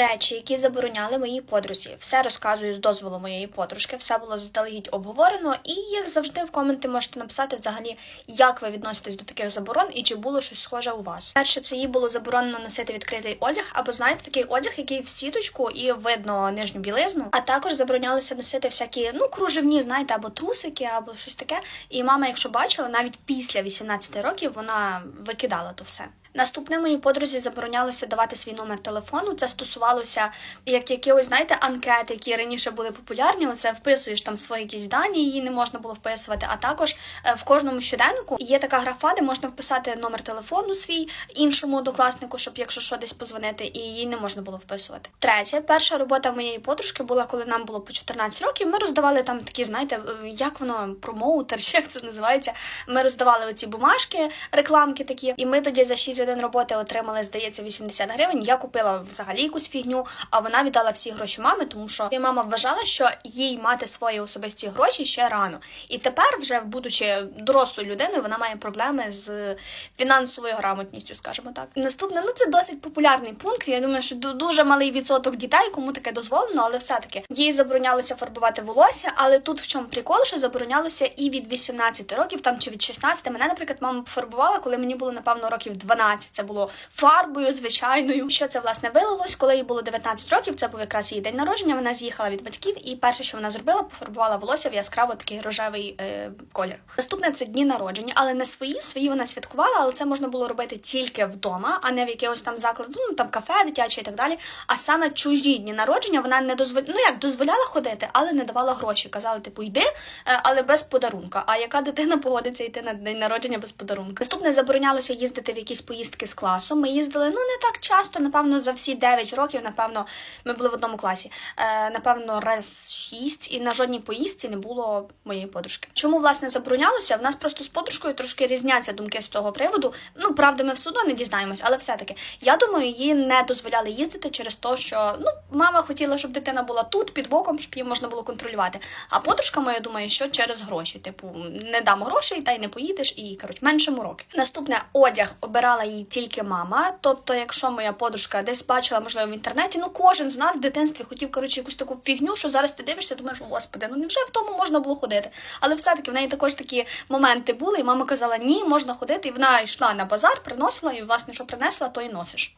Речі, які забороняли моїй подрузі. Все розказую з дозволу моєї подружки, все було заздалегідь обговорено, і їх завжди в коменти можете написати взагалі, як ви відноситесь до таких заборон і чи було щось схоже у вас. Перше, це їй було заборонено носити відкритий одяг, або знаєте, такий одяг, який в сіточку і видно нижню білизну. А також заборонялося носити всякі ну кружевні, знаєте, або трусики, або щось таке. І мама, якщо бачила, навіть після 18 років вона викидала то все. Наступне моїй подрузі заборонялося давати свій номер телефону. Це стосувалося як якихось, знаєте, анкети, які раніше були популярні. Оце вписуєш там свої якісь дані, її не можна було вписувати. А також е, в кожному щоденнику є така графа, де можна вписати номер телефону свій іншому однокласнику, щоб якщо що десь позвонити, і її не можна було вписувати. Третє, перша робота моєї подружки була, коли нам було по 14 років. Ми роздавали там такі, знаєте, е, як воно промоутер, чи як це називається. Ми роздавали оці бумажки, рекламки такі, і ми тоді за 6 годин роботи отримали, здається, 80 гривень. Я купила взагалі якусь фігню, а вона віддала всі гроші мами, тому що її мама вважала, що їй мати свої особисті гроші ще рано. І тепер, вже будучи дорослою людиною, вона має проблеми з фінансовою грамотністю, скажімо так. Наступне, ну це досить популярний пункт. Я думаю, що ду- дуже малий відсоток дітей, кому таке дозволено, але все-таки їй заборонялося фарбувати волосся. Але тут в чому прикол, що заборонялося і від 18 років, там чи від 16. Мене, наприклад, мама пофарбувала, коли мені було напевно років 12. Це було фарбою звичайною. Що це власне вилилось, коли їй було 19 років. Це був якраз її день народження. Вона з'їхала від батьків, і перше, що вона зробила, пофарбувала волосся в яскраво такий рожевий е, колір. Наступне це дні народження, але не свої. Свої вона святкувала, але це можна було робити тільки вдома, а не в якихось там закладу, ну там кафе, дитяче і так далі. А саме чужі дні народження вона не дозволяла, ну як дозволяла ходити, але не давала гроші. Казали, типу, йди, е, але без подарунка. А яка дитина погодиться йти на день народження без подарунка? Наступне заборонялося їздити в якісь поїздки з класу. Ми їздили ну не так часто, напевно, за всі 9 років. Напевно, ми були в одному класі. Е, напевно, раз 6, і на жодній поїздці не було моєї подружки. Чому власне заборонялося? В нас просто з подружкою трошки різняться думки з того приводу. Ну правда, ми все одно не дізнаємось, але все-таки я думаю, їй не дозволяли їздити через те, що ну мама хотіла, щоб дитина була тут під боком, щоб її можна було контролювати. А подружка моя думає, що через гроші, типу, не дам грошей, та й не поїдеш, і коротше, менше мороки. Наступне одяг обирала їй тільки мама. Тобто, якщо моя подружка десь бачила, можливо, в інтернеті, ну кожен з нас в дитинстві хотів коротше якусь таку фігню, що зараз ти дивишся, думаєш, господи, ну невже в тому можна було ходити? Але все-таки в неї також такі моменти були, і мама казала, ні, можна ходити, і вона йшла на базар, приносила, і власне, що принесла, то і носиш.